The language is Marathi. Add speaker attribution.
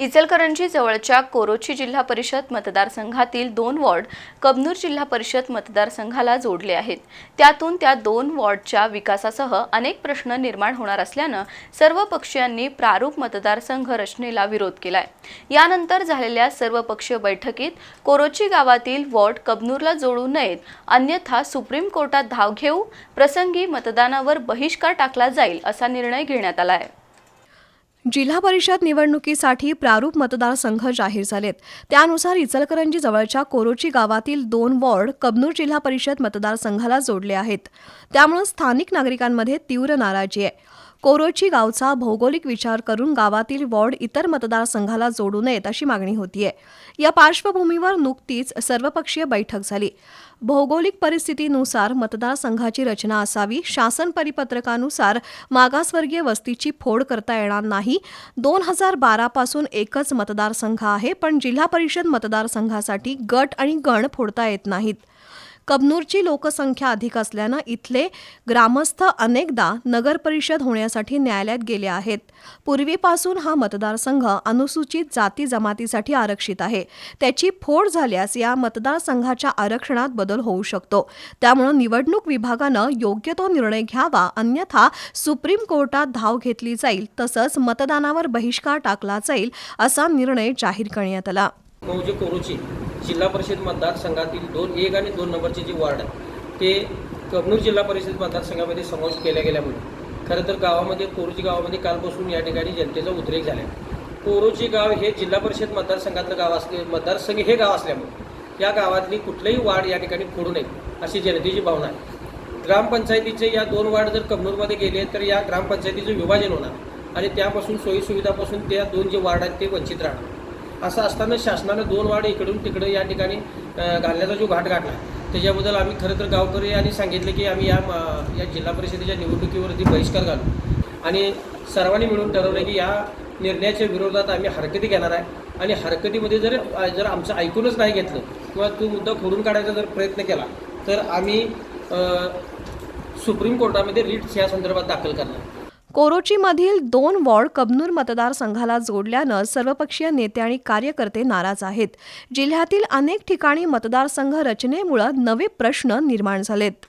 Speaker 1: इचलकरंजी जवळच्या कोरोची जिल्हा परिषद मतदारसंघातील दोन वॉर्ड कबनूर जिल्हा परिषद मतदारसंघाला जोडले आहेत. त्यातून त्या दोन वॉर्डच्या विकासासह अनेक प्रश्न निर्माण होणार असल्यानं सर्व पक्षीयांनी प्रारूप मतदारसंघ रचनेला विरोध केलाय. यानंतर झालेल्या सर्वपक्षीय बैठकीत कोरोची गावातील वॉर्ड कबनूरला जोडू नयेत अन्यथा सुप्रीम कोर्टात धाव घेऊ प्रसंगी मतदानावर बहिष्कार टाकला जाईल असा निर्णय घेण्यात आला आहे
Speaker 2: जिल्हा परिषद निवडणुकीसाठी प्रारूप मतदारसंघ जाहीर झालेत. त्यानुसार इचलकरंजी जवळच्या कोरोची गावातील दोन वॉर्ड कबनूर जिल्हा परिषद मतदारसंघाला जोडले आहेत. त्यामुळे स्थानिक नागरिकांमध्ये तीव्र नाराजी आहे. कोरोची गावचा भौगोलिक विचार करून गावातील वॉर्ड इतर मतदारसंघाला जोडू नयेत अशी मागणी होतीये. या पार्श्वभूमीवर नुकतीच सर्वपक्षीय बैठक झाली. भौगोलिक परिस्थितीनुसार मतदारसंघाची रचना असावी शासन परिपत्रकानुसार मागासवर्गीय वस्तीची फोड करता येणार नाही. दोन हजार बारापासून एकच मतदारसंघ आहे पण जिल्हा परिषद मतदारसंघासाठी गट आणि गण फोडता येत नाहीत. कबनूरची लोकसंख्या अधिक असल्यानं इथले ग्रामस्थ अनेकदा नगर परिषद होण्यासाठी न्यायालयात गेले आहेत. पूर्वीपासून हा मतदारसंघ अनुसूचित जाती जमातीसाठी आरक्षित आहे. त्याची फोड झाल्यास या मतदारसंघाच्या आरक्षणात बदल होऊ शकतो. त्यामुळे निवडणूक विभागानं योग्य तो निर्णय घ्यावा अन्यथा सुप्रीम कोर्टात धाव घेतली जाईल तसंच मतदानावर बहिष्कार टाकला जाईल असा निर्णय जाहीर करण्यात आला.
Speaker 3: जिल्हा परिषद मतदारसंघातील दोन एक आणि दोन नंबरचे जे वार्ड आहे ते कबनूर जिल्हा परिषद मतदारसंघामध्ये समावेश केल्या गेल्यामुळे खरं तर गावामध्ये कोरोची गावामध्ये कालपासून या ठिकाणी जनतेचा उद्रेक झाला आहे कोरोची गाव हे जिल्हा परिषद मतदारसंघातलं गाव असले मतदारसंघ हे गाव असल्यामुळे या गावातली कुठलंही वार्ड या ठिकाणी फोडू नये अशी जनतेची भावना आहे. ग्रामपंचायतीचे या दोन वार्ड जर कबनूरमध्ये गेले तर या ग्रामपंचायतीचं विभाजन होणार आणि त्यापासून सोयीसुविधापासून त्या दोन जे वार्ड आहेत ते वंचित राहणार. असं असताना शासनानं दोन वार्ड इकडून तिकडं या ठिकाणी घालण्याचा जो घाट घातला त्याच्याबद्दल आम्ही खरं तर गावकरी यांनी सांगितलं की आम्ही या या जिल्हा परिषदेच्या निवडणुकीवरती बहिष्कार घालू. आणि सर्वांनी मिळून ठरवलं की या निर्णयाच्या विरोधात आम्ही हरकती घेणार आहे. आणि हरकतीमध्ये जर जर आमचं ऐकूनच नाही घेतलं किंवा तो मुद्दा खोडून काढायचा जर प्रयत्न केला तर आम्ही सुप्रीम कोर्टामध्ये रिट्स या संदर्भात दाखल करणार.
Speaker 2: कोरोचीमधील दोन वॉर्ड कबनूर मतदारसंघाला जोडल्यानं सर्वपक्षीय नेते आणि कार्यकर्ते नाराज आहेत. जिल्ह्यातील अनेक ठिकाणी मतदारसंघ रचनेमुळे नवे प्रश्न निर्माण झालेत.